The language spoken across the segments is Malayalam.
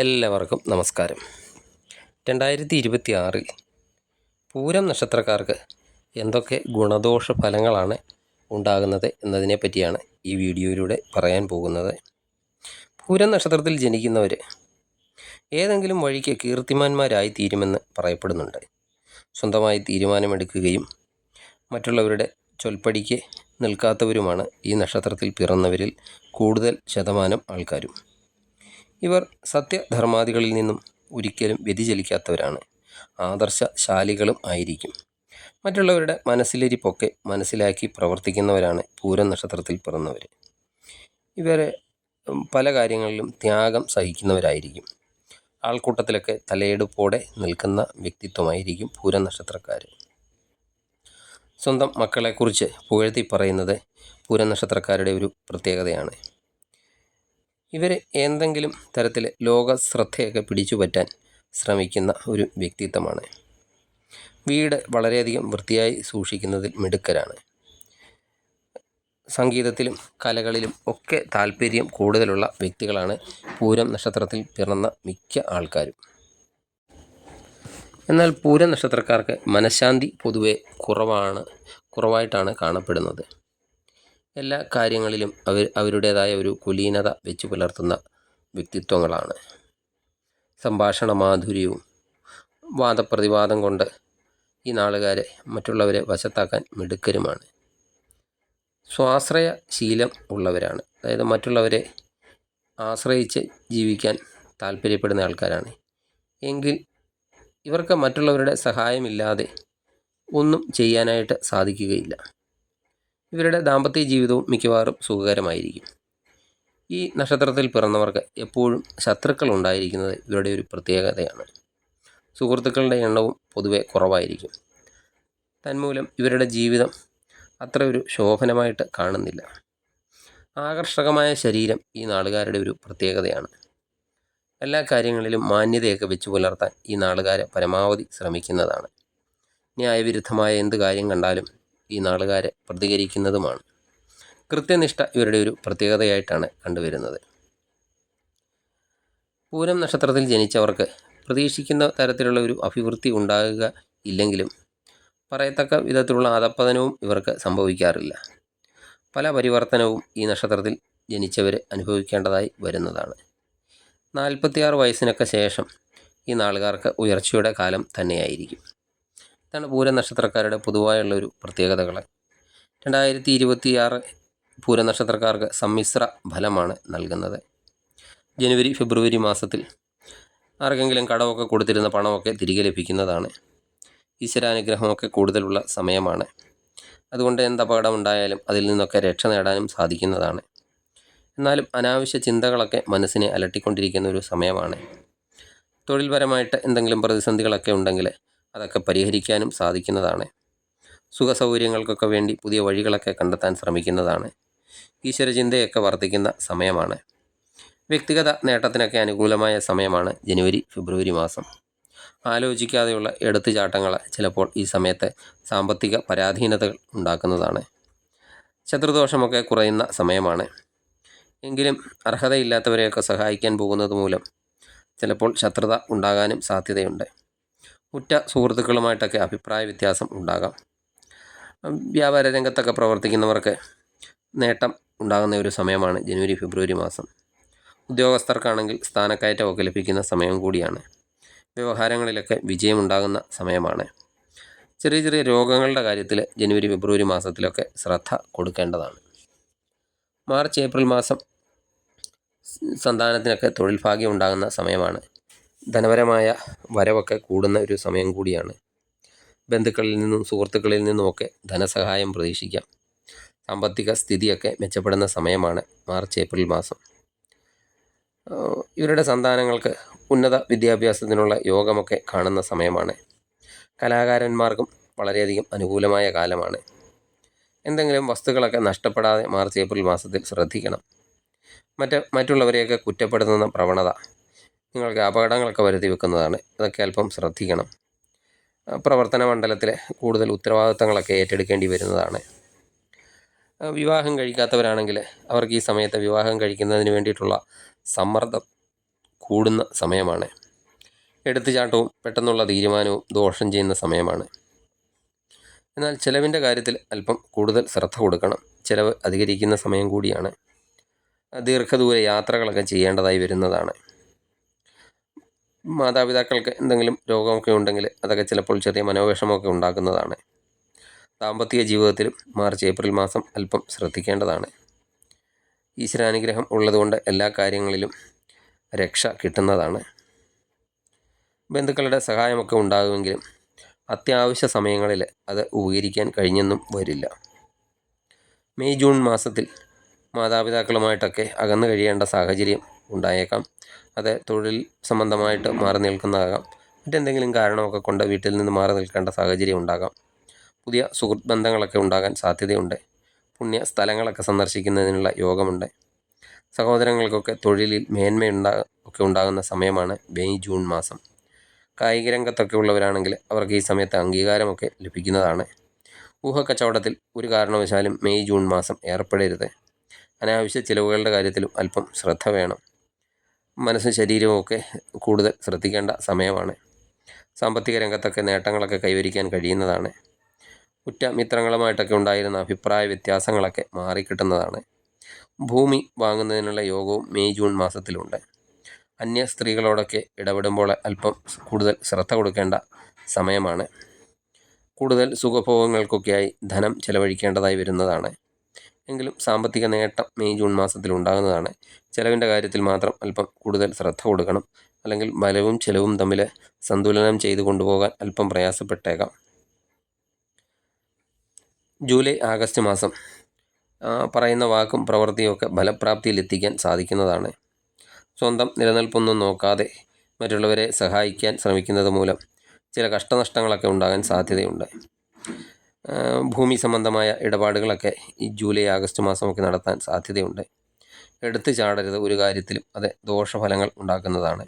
എല്ലാവർക്കും നമസ്കാരം. രണ്ടായിരത്തി ഇരുപത്തി ആറിൽ പൂരം നക്ഷത്രക്കാർക്ക് എന്തൊക്കെ ഗുണദോഷ ഫലങ്ങളാണ് ഉണ്ടാകുന്നത് എന്നതിനെ പറ്റിയാണ് ഈ വീഡിയോയിലൂടെ പറയാൻ പോകുന്നത്. പൂരം നക്ഷത്രത്തിൽ ജനിക്കുന്നവർ ഏതെങ്കിലും വഴിക്ക് കീർത്തിമാന്മാരായി തീരുമെന്ന് പറയപ്പെടുന്നുണ്ട്. സ്വന്തമായി തീരുമാനമെടുക്കുകയും മറ്റുള്ളവരുടെ ചൊൽപ്പടിക്ക് നിൽക്കാത്തവരുമാണ് ഈ നക്ഷത്രത്തിൽ പിറന്നവരിൽ കൂടുതൽ ശതമാനം ആൾക്കാരും. ഇവർ സത്യധർമാദികളിൽ നിന്നും ഒരിക്കലും വ്യതിചലിക്കാത്തവരാണ്. ആദർശശാലികളും ആയിരിക്കും. മറ്റുള്ളവരുടെ മനസ്സിലിരിപ്പൊക്കെ മനസ്സിലാക്കി പ്രവർത്തിക്കുന്നവരാണ് പൂരം നക്ഷത്രത്തിൽ പിറന്നവർ ഇവരെ പല കാര്യങ്ങളിലും ത്യാഗം സഹിക്കുന്നവരായിരിക്കും. ആൾക്കൂട്ടത്തിലൊക്കെ തലയെടുപ്പോടെ നിൽക്കുന്ന വ്യക്തിത്വമായിരിക്കും പൂരം നക്ഷത്രക്കാർ സ്വന്തം മക്കളെക്കുറിച്ച് പുകഴ്ത്തി പറയുന്നത് പൂരം നക്ഷത്രക്കാരുടെ ഒരു പ്രത്യേകതയാണ്. ഇവർ എന്തെങ്കിലും തരത്തിൽ ലോക ശ്രദ്ധയൊക്കെ പിടിച്ചു പറ്റാൻ ശ്രമിക്കുന്ന ഒരു വ്യക്തിത്വമാണ്. വീട് വളരെയധികം വൃത്തിയായി സൂക്ഷിക്കുന്നതിൽ മിടുക്കരാണ്. സംഗീതത്തിലും കലകളിലും ഒക്കെ താല്പര്യം കൂടുതലുള്ള വ്യക്തികളാണ് പൂരം നക്ഷത്രത്തിൽ പിറന്ന മിക്ക ആൾക്കാരും. എന്നാൽ പൂരം നക്ഷത്രക്കാർക്ക് മനഃശാന്തി പൊതുവെ കുറവാണ് കുറവായിട്ടാണ് കാണപ്പെടുന്നത്. എല്ലാ കാര്യങ്ങളിലും അവർ അവരുടേതായ ഒരു കുലീനത വെച്ച് പുലർത്തുന്ന വ്യക്തിത്വങ്ങളാണ്. സംഭാഷണ മാധുര്യവും വാദപ്രതിവാദം കൊണ്ട് ഈ നാളുകാരെ മറ്റുള്ളവരെ വശത്താക്കാൻ മിടുക്കരുമാണ്. സ്വാശ്രയ ശീലം ഉള്ളവരാണ്. അതായത് മറ്റുള്ളവരെ ആശ്രയിച്ച് ജീവിക്കാൻ താല്പര്യപ്പെടുന്ന ആൾക്കാരാണ്. എങ്കിൽ ഇവർക്ക് മറ്റുള്ളവരുടെ സഹായമില്ലാതെ ഒന്നും ചെയ്യാനായിട്ട് സാധിക്കുകയില്ല. ഇവരുടെ ദാമ്പത്യ ജീവിതവും മിക്കവാറും സുഖകരമായിരിക്കും. ഈ നക്ഷത്രത്തിൽ പിറന്നവർക്ക് എപ്പോഴും ശത്രുക്കൾ ഉണ്ടായിരിക്കുന്നത് ഇവരുടെ ഒരു പ്രത്യേകതയാണ്. സുഹൃത്തുക്കളുടെ എണ്ണവും പൊതുവെ കുറവായിരിക്കും. തന്മൂലം ഇവരുടെ ജീവിതം അത്ര ഒരു ശോഭനമായിട്ട് കാണുന്നില്ല. ആകർഷകമായ ശരീരം ഈ നാളുകാരുടെ ഒരു പ്രത്യേകതയാണ്. എല്ലാ കാര്യങ്ങളിലും മാന്യതയൊക്കെ വെച്ച് പുലർത്താൻ ഈ നാളുകാരെ പരമാവധി ശ്രമിക്കുന്നതാണ്. ന്യായവിരുദ്ധമായ എന്ത് കാര്യം കണ്ടാലും ഈ നാളുകാരെ പ്രതികരിക്കുന്നതുമാണ്. കൃത്യനിഷ്ഠ ഇവരുടെ ഒരു പ്രത്യേകതയായിട്ടാണ് കണ്ടുവരുന്നത്. പൂരം നക്ഷത്രത്തിൽ ജനിച്ചവർക്ക് പ്രതീക്ഷിക്കുന്ന തരത്തിലുള്ള ഒരു അഭിവൃദ്ധി ഉണ്ടാകുക ഇല്ലെങ്കിലും പറയത്തക്ക വിധത്തിലുള്ള അധപ്പതനവും ഇവർക്ക് സംഭവിക്കാറില്ല. പല പരിവർത്തനവും ഈ നക്ഷത്രത്തിൽ ജനിച്ചവർ അനുഭവിക്കേണ്ടതായി വരുന്നതാണ്. നാൽപ്പത്തിയാറ് വയസ്സിനൊക്കെ ശേഷം ഈ നാളുകാർക്ക് ഉയർച്ചയുടെ കാലം തന്നെയായിരിക്കും. ഇതാണ് പൂര നക്ഷത്രക്കാരുടെ പൊതുവായുള്ള ഒരു പ്രത്യേകതകൾ രണ്ടായിരത്തി ഇരുപത്തിയാറ് പൂര നക്ഷത്രക്കാർക്ക് സമ്മിശ്ര ഫലമാണ് നൽകുന്നത്. ജനുവരി ഫെബ്രുവരി മാസത്തിൽ ആർക്കെങ്കിലും കടമൊക്കെ കൊടുത്തിരുന്ന പണമൊക്കെ തിരികെ ലഭിക്കുന്നതാണ്. ഈശ്വരാനുഗ്രഹമൊക്കെ കൂടുതലുള്ള സമയമാണ്. അതുകൊണ്ട് എന്ത് അപകടമുണ്ടായാലും അതിൽ നിന്നൊക്കെ രക്ഷ നേടാനും സാധിക്കുന്നതാണ്. എന്നാലും അനാവശ്യ ചിന്തകളൊക്കെ മനസ്സിനെ അലട്ടിക്കൊണ്ടിരിക്കുന്ന ഒരു സമയമാണ്. തൊഴിൽപരമായിട്ട് എന്തെങ്കിലും പ്രതിസന്ധികളൊക്കെ ഉണ്ടെങ്കിൽ അതൊക്കെ പരിഹരിക്കാനും സാധിക്കുന്നതാണ്. സുഖസൗകര്യങ്ങൾക്കൊക്കെ വേണ്ടി പുതിയ വഴികളൊക്കെ കണ്ടെത്താൻ ശ്രമിക്കുന്നതാണ്. ഈശ്വരചിന്തയൊക്കെ വർദ്ധിക്കുന്ന സമയമാണ്. വ്യക്തിഗത നേട്ടത്തിനൊക്കെ അനുകൂലമായ സമയമാണ് ജനുവരി ഫെബ്രുവരി മാസം. ആലോചിക്കാതെയുള്ള എടുത്തുചാട്ടങ്ങൾ ചിലപ്പോൾ ഈ സമയത്ത് സാമ്പത്തിക പരാധീനതകൾ ഉണ്ടാക്കുന്നതാണ്. ശത്രുദോഷമൊക്കെ കുറയുന്ന സമയമാണ്. എങ്കിലും അർഹതയില്ലാത്തവരെയൊക്കെ സഹായിക്കാൻ പോകുന്നത് മൂലം ചിലപ്പോൾ ശത്രുത ഉണ്ടാകാനും സാധ്യതയുണ്ട്. ഉറ്റ സുഹൃത്തുക്കളുമായിട്ടൊക്കെ അഭിപ്രായ വ്യത്യാസം ഉണ്ടാകാം. വ്യാപാര രംഗത്തൊക്കെ പ്രവർത്തിക്കുന്നവർക്ക് നേട്ടം ഉണ്ടാകുന്ന ഒരു സമയമാണ് ജനുവരി ഫെബ്രുവരി മാസം. ഉദ്യോഗസ്ഥർക്കാണെങ്കിൽ സ്ഥാനക്കയറ്റമൊക്കെ ലഭിക്കുന്ന സമയം കൂടിയാണ്. വ്യവഹാരങ്ങളിലൊക്കെ വിജയമുണ്ടാകുന്ന സമയമാണ്. ചെറിയ ചെറിയ രോഗങ്ങളുടെ കാര്യത്തിൽ ജനുവരി ഫെബ്രുവരി മാസത്തിലൊക്കെ ശ്രദ്ധ കൊടുക്കേണ്ടതാണ്. മാർച്ച് ഏപ്രിൽ മാസം സന്താനത്തിനൊക്കെ തൊഴിൽ ഭാഗ്യം ഉണ്ടാകുന്ന സമയമാണ്. ധനപരമായ വരവൊക്കെ കൂടുന്ന ഒരു സമയം കൂടിയാണ്. ബന്ധുക്കളിൽ നിന്നും സുഹൃത്തുക്കളിൽ നിന്നുമൊക്കെ ധനസഹായം പ്രതീക്ഷിക്കാം. സാമ്പത്തിക സ്ഥിതിയൊക്കെ മെച്ചപ്പെടുന്ന സമയമാണ് മാർച്ച് ഏപ്രിൽ മാസം. ഇവരുടെ സന്താനങ്ങൾക്ക് ഉന്നത വിദ്യാഭ്യാസത്തിനുള്ള യോഗമൊക്കെ കാണുന്ന സമയമാണ്. കലാകാരന്മാർക്കും വളരെയധികം അനുകൂലമായ കാലമാണ്. എന്തെങ്കിലും വസ്തുക്കളൊക്കെ നഷ്ടപ്പെടാതെ മാർച്ച് ഏപ്രിൽ മാസത്തിൽ ശ്രദ്ധിക്കണം. മറ്റ് മറ്റുള്ളവരെയൊക്കെ കുറ്റപ്പെടുത്തുന്ന പ്രവണത നിങ്ങൾക്ക് അപകടങ്ങളൊക്കെ വരുത്തി വെക്കുന്നതാണ്. അതൊക്കെ അല്പം ശ്രദ്ധിക്കണം. പ്രവർത്തന മണ്ഡലത്തിൽ കൂടുതൽ ഉത്തരവാദിത്തങ്ങളൊക്കെ ഏറ്റെടുക്കേണ്ടി വരുന്നതാണ്. വിവാഹം കഴിക്കാത്തവരാണെങ്കിൽ അവർക്ക് ഈ സമയത്ത് വിവാഹം കഴിക്കുന്നതിന് വേണ്ടിയിട്ടുള്ള സമ്മർദ്ദം കൂടുന്ന സമയമാണ്. എടുത്തുചാട്ടവും പെട്ടെന്നുള്ള തീരുമാനവും ദോഷം ചെയ്യുന്ന സമയമാണ്. എന്നാൽ ചിലവിന്റെ കാര്യത്തിൽ അല്പം കൂടുതൽ ശ്രദ്ധ കൊടുക്കണം. ചിലവ് അധികരിക്കുന്ന സമയം കൂടിയാണ്. ദീർഘദൂര യാത്രകളൊക്കെ ചെയ്യേണ്ടതായി വരുന്നതാണ്. മാതാപിതാക്കൾക്ക് എന്തെങ്കിലും രോഗമൊക്കെ ഉണ്ടെങ്കിൽ അതൊക്കെ ചിലപ്പോൾ ചെറിയ മനോവേഷമൊക്കെ ഉണ്ടാക്കുന്നതാണ്. ദാമ്പത്യ ജീവിതത്തിലും മാർച്ച് ഏപ്രിൽ മാസം അല്പം ശ്രദ്ധിക്കേണ്ടതാണ്. ഈശ്വരാനുഗ്രഹം ഉള്ളതുകൊണ്ട് എല്ലാ കാര്യങ്ങളിലും രക്ഷ കിട്ടുന്നതാണ്. ബന്ധുക്കളുടെ സഹായമൊക്കെ ഉണ്ടാകുമെങ്കിലും അത്യാവശ്യ സമയങ്ങളിൽ അത് ഉപകരിക്കാൻ കഴിഞ്ഞെന്നും വരില്ല. മെയ് ജൂൺ മാസത്തിൽ മാതാപിതാക്കളുമായിട്ടൊക്കെ അകന്നു കഴിയേണ്ട സാഹചര്യം ഉണ്ടായേക്കാം. അത് തൊഴിൽ സംബന്ധമായിട്ട് മാറി നിൽക്കുന്നതാകാം. മറ്റെന്തെങ്കിലും കാരണമൊക്കെ കൊണ്ട് വീട്ടിൽ നിന്ന് മാറി നിൽക്കേണ്ട സാഹചര്യം ഉണ്ടാകാം. പുതിയ സുഹൃത്ത് ബന്ധങ്ങളൊക്കെ ഉണ്ടാകാൻ സാധ്യതയുണ്ട്. പുണ്യ സ്ഥലങ്ങളൊക്കെ സന്ദർശിക്കുന്നതിനുള്ള യോഗമുണ്ട്. സഹോദരങ്ങൾക്കൊക്കെ തൊഴിലിൽ മേന്മയുണ്ടാ ഒക്കെ ഉണ്ടാകുന്ന സമയമാണ് മെയ് ജൂൺ മാസം. കായിക രംഗത്തൊക്കെ ഉള്ളവരാണെങ്കിൽ അവർക്ക് ഈ സമയത്ത് അംഗീകാരമൊക്കെ ലഭിക്കുന്നതാണ്. ഊഹക്കച്ചവടത്തിൽ ഒരു കാരണവശാലും മെയ് ജൂൺ മാസം ഏർപ്പെടരുത്. അനാവശ്യ ചിലവുകളുടെ കാര്യത്തിലും അല്പം ശ്രദ്ധ വേണം. മനസ്സും ശരീരവും ഒക്കെ കൂടുതൽ ശ്രദ്ധിക്കേണ്ട സമയമാണ്. സാമ്പത്തിക രംഗത്തൊക്കെ നേട്ടങ്ങളൊക്കെ കൈവരിക്കാൻ കഴിയുന്നതാണ്. ഉറ്റ മിത്രങ്ങളുമായിട്ടൊക്കെ ഉണ്ടായിരുന്ന അഭിപ്രായ വ്യത്യാസങ്ങളൊക്കെ മാറിക്കിട്ടുന്നതാണ്. ഭൂമി വാങ്ങുന്നതിനുള്ള യോഗവും മെയ് ജൂൺ മാസത്തിലുണ്ട്. അന്യ സ്ത്രീകളോടൊക്കെ ഇടപെടുമ്പോൾ അല്പം കൂടുതൽ ശ്രദ്ധ കൊടുക്കേണ്ട സമയമാണ്. കൂടുതൽ സുഖഭോഗങ്ങൾക്കൊക്കെയായി ധനം ചെലവഴിക്കേണ്ടതായി വരുന്നതാണ്. എങ്കിലും സാമ്പത്തിക നേട്ടം മെയ് ജൂൺ മാസത്തിൽ ഉണ്ടാകുന്നതാണ്. ചിലവിന്റെ കാര്യത്തിൽ മാത്രം അല്പം കൂടുതൽ ശ്രദ്ധ കൊടുക്കണം. അല്ലെങ്കിൽ ബലവും ചിലവും തമ്മിൽ സന്തുലനം ചെയ്തു കൊണ്ടുപോകാൻ അല്പം പ്രയാസപ്പെട്ടേക്കാം. ജൂലൈ ആഗസ്റ്റ് മാസം. പറയുന്ന വാക്കും പ്രവൃത്തിയൊക്കെ ഫലപ്രാപ്തിയിലെത്തിക്കാൻ സാധിക്കുന്നതാണ്. സ്വന്തം നിലനിൽപ്പൊന്നും നോക്കാതെ മറ്റുള്ളവരെ സഹായിക്കാൻ ശ്രമിക്കുന്നത് മൂലം ചില കഷ്ടനഷ്ടങ്ങളൊക്കെ ഉണ്ടാകാൻ സാധ്യതയുണ്ട്. ഭൂമി സംബന്ധമായ ഇടപാടുകളൊക്കെ ഈ ജൂലൈ ആഗസ്റ്റ് മാസമൊക്കെ നടത്താൻ സാധ്യതയുണ്ട്. എടുത്തു ചാടരുത് ഒരു കാര്യത്തിലും അത് ദോഷഫലങ്ങൾ ഉണ്ടാക്കുന്നതാണ്.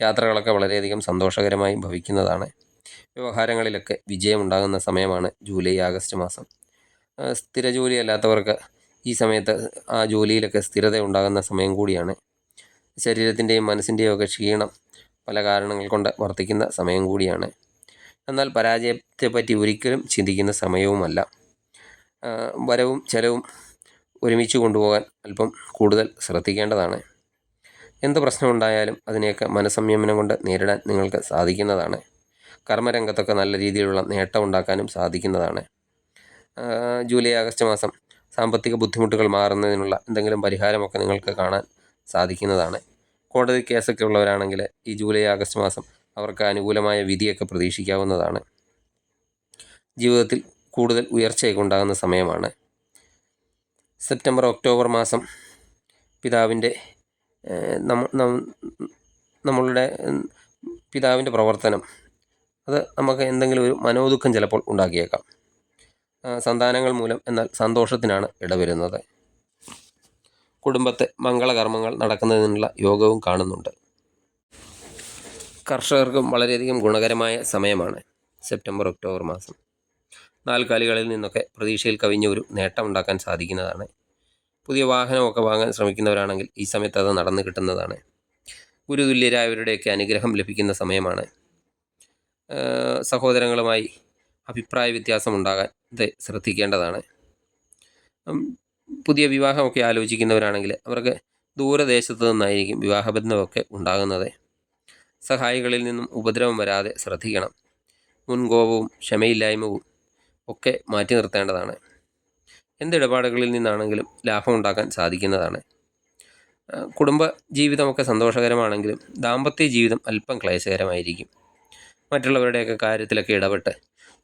യാത്രകളൊക്കെ വളരെയധികം സന്തോഷകരമായി ഭവിക്കുന്നതാണ്. വ്യവഹാരങ്ങളിലൊക്കെ വിജയമുണ്ടാകുന്ന സമയമാണ് ജൂലൈ ആഗസ്റ്റ് മാസം. സ്ഥിര ജോലി അല്ലാത്തവർക്ക് ഈ സമയത്ത് ആ ജോലിയിലൊക്കെ സ്ഥിരത ഉണ്ടാകുന്ന സമയം കൂടിയാണ്. ശരീരത്തിന്റെയും മനസ്സിന്റെയും ഒക്കെ ക്ഷീണം പല കാരണങ്ങൾ കൊണ്ട് വർദ്ധിക്കുന്ന സമയം കൂടിയാണ്. എന്നാൽ പരാജയത്തെപ്പറ്റി ഒരിക്കലും ചിന്തിക്കുന്ന സമയവുമല്ല. വരവും ചെലവും ഒരുമിച്ച് കൊണ്ടുപോകാൻ അല്പം കൂടുതൽ ശ്രദ്ധിക്കേണ്ടതാണ്. എന്ത് പ്രശ്നമുണ്ടായാലും അതിനെയൊക്കെ മനസ്സംയമനം കൊണ്ട് നേരിടാൻ നിങ്ങൾക്ക് സാധിക്കുന്നതാണ്. കർമ്മരംഗത്തൊക്കെ നല്ല രീതിയിലുള്ള നേട്ടം ഉണ്ടാക്കാനും സാധിക്കുന്നതാണ്. ജൂലൈ ആഗസ്റ്റ് മാസം സാമ്പത്തിക ബുദ്ധിമുട്ടുകൾ മാറുന്നതിനുള്ള എന്തെങ്കിലും പരിഹാരമൊക്കെ നിങ്ങൾക്ക് കാണാൻ സാധിക്കുന്നതാണ്. കോടതി കേസൊക്കെ ഉള്ളവരാണെങ്കിൽ ഈ ജൂലൈ ആഗസ്റ്റ് മാസം അവർക്ക് അനുകൂലമായ വിധിയൊക്കെ പ്രതീക്ഷിക്കാവുന്നതാണ്. ജീവിതത്തിൽ കൂടുതൽ ഉയർച്ചയൊക്കെ ഉണ്ടാകുന്ന സമയമാണ്. സെപ്റ്റംബർ ഒക്ടോബർ മാസം പിതാവിന്റെ നമ്മളുടെ പിതാവിന്റെ പ്രവർത്തനം. അത് നമുക്ക് എന്തെങ്കിലും ഒരു മനോദുഃഖം ചിലപ്പോൾ ഉണ്ടാക്കിയേക്കാം. സന്താനങ്ങൾ മൂലം എന്നാൽ സന്തോഷത്തിനാണ് ഇടവരുന്നത്. കുടുംബത്തെ മംഗളകർമ്മങ്ങൾ നടക്കുന്നതിനുള്ള യോഗവും കാണുന്നുണ്ട്. കർഷകർക്കും വളരെയധികം ഗുണകരമായ സമയമാണ് സെപ്റ്റംബർ ഒക്ടോബർ മാസം. നാൽക്കാലികളിൽ നിന്നൊക്കെ പ്രതീക്ഷയിൽ കവിഞ്ഞ ഒരു നേട്ടം ഉണ്ടാക്കാൻ സാധിക്കുന്നതാണ്. പുതിയ വാഹനമൊക്കെ വാങ്ങാൻ ശ്രമിക്കുന്നവരാണെങ്കിൽ ഈ സമയത്ത് അത് നടന്നു കിട്ടുന്നതാണ്. ഗുരുതുല്യരായവരുടെയൊക്കെ അനുഗ്രഹം ലഭിക്കുന്ന സമയമാണ്. സഹോദരങ്ങളുമായി അഭിപ്രായ വ്യത്യാസം ഉണ്ടാകാൻ ഇത് ശ്രദ്ധിക്കേണ്ടതാണ്. പുതിയ വിവാഹമൊക്കെ ആലോചിക്കുന്നവരാണെങ്കിൽ അവർക്ക് ദൂരദേശത്തു നിന്നായിരിക്കും വിവാഹബന്ധമൊക്കെ ഉണ്ടാകുന്നത്. സഹായികളിൽ നിന്നും ഉപദ്രവം വരാതെ ശ്രദ്ധിക്കണം. മുൻകോപവും ക്ഷമയില്ലായ്മവും ഒക്കെ മാറ്റി നിർത്തേണ്ടതാണ്. എന്തിടപാടുകളിൽ നിന്നാണെങ്കിലും ലാഭം ഉണ്ടാക്കാൻ സാധിക്കുന്നതാണ്. കുടുംബ ജീവിതമൊക്കെ സന്തോഷകരമാണെങ്കിലും ദാമ്പത്യ ജീവിതം അല്പം ക്ലേശകരമായിരിക്കും. മറ്റുള്ളവരുടെയൊക്കെ കാര്യത്തിലൊക്കെ ഇടപെട്ട്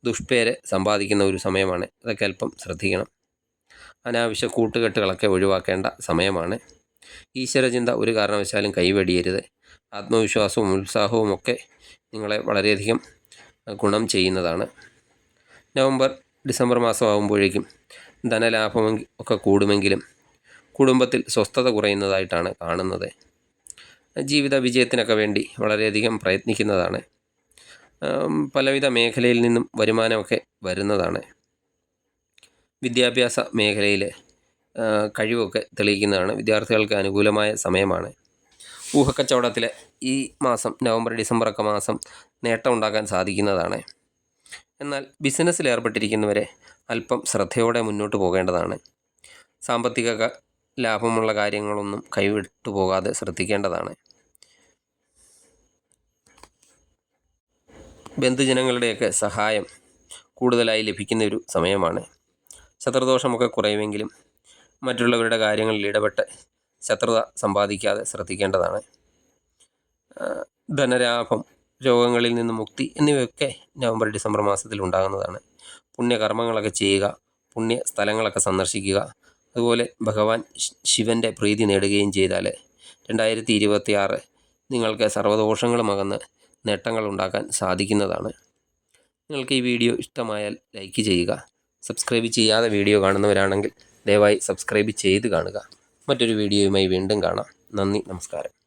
ദുഷ്പേര് സമ്പാദിക്കുന്ന ഒരു സമയമാണ്. അതൊക്കെ അല്പം ശ്രദ്ധിക്കണം. അനാവശ്യ കൂട്ടുകെട്ടുകളൊക്കെ ഒഴിവാക്കേണ്ട സമയമാണ്. ഈശ്വരചിന്ത ഒരു കാരണവശാലും കൈവെടിയരുത്. ആത്മവിശ്വാസവും ഉത്സാഹവും ഒക്കെ നിങ്ങളെ വളരെയധികം ഗുണം ചെയ്യുന്നതാണ്. നവംബർ ഡിസംബർ മാസമാകുമ്പോഴേക്കും ധനലാഭം ഒക്കെ കൂടുമെങ്കിലും കുടുംബത്തിൽ സ്വസ്ഥത കുറയുന്നതായിട്ടാണ് കാണുന്നത്. ജീവിത വിജയത്തിനൊക്കെ വേണ്ടി വളരെയധികം പ്രയത്നിക്കുന്നതാണ്. പലവിധ മേഖലയിൽ നിന്നും വരുമാനമൊക്കെ വരുന്നതാണ്. വിദ്യാഭ്യാസ മേഖലയിൽ കഴിവൊക്കെ തെളിയിക്കുന്നതാണ്. വിദ്യാർത്ഥികൾക്ക് അനുകൂലമായ സമയമാണ്. ഊഹക്കച്ചവടത്തിൽ ഈ മാസം നവംബർ ഡിസംബർ ഒക്കെ മാസം നേട്ടം ഉണ്ടാക്കാൻ സാധിക്കുന്നതാണ്. എന്നാൽ ബിസിനസ്സിൽ ഏർപ്പെട്ടിരിക്കുന്നവരെ അല്പം ശ്രദ്ധയോടെ മുന്നോട്ട് പോകേണ്ടതാണ്. സാമ്പത്തിക ലാഭമുള്ള കാര്യങ്ങളൊന്നും കൈവിട്ടു പോകാതെ ശ്രദ്ധിക്കേണ്ടതാണ്. ബന്ധുജനങ്ങളുടെയൊക്കെ സഹായം കൂടുതലായി ലഭിക്കുന്ന ഒരു സമയമാണ്. ശത്രുദോഷമൊക്കെ കുറയുമെങ്കിലും മറ്റുള്ളവരുടെ കാര്യങ്ങളിൽ ഇടപെട്ട് ശത്രുത സമ്പാദിക്കാതെ ശ്രദ്ധിക്കേണ്ടതാണ്. ധനലാഭം രോഗങ്ങളിൽ നിന്ന് മുക്തി എന്നിവയൊക്കെ നവംബർ ഡിസംബർ മാസത്തിൽ ഉണ്ടാകുന്നതാണ്. പുണ്യകർമ്മങ്ങളൊക്കെ ചെയ്യുക പുണ്യ സ്ഥലങ്ങളൊക്കെ സന്ദർശിക്കുക. അതുപോലെ ഭഗവാൻ ശിവന്റെ പ്രീതി നേടുകയും ചെയ്താൽ രണ്ടായിരത്തി ഇരുപത്തി ആറ് നിങ്ങൾക്ക് സർവദോഷങ്ങളും അകന്ന് നേട്ടങ്ങൾ ഉണ്ടാക്കാൻ സാധിക്കുന്നതാണ്. നിങ്ങൾക്ക് ഈ വീഡിയോ ഇഷ്ടമായാൽ ലൈക്ക് ചെയ്യുക. സബ്സ്ക്രൈബ് ചെയ്യാതെ വീഡിയോ കാണുന്നവരാണെങ്കിൽ ദയവായി സബ്സ്ക്രൈബ് ചെയ്ത് കാണുക. മറ്റൊരു വീഡിയോയുമായി വീണ്ടും കാണാം. നന്ദി നമസ്കാരം.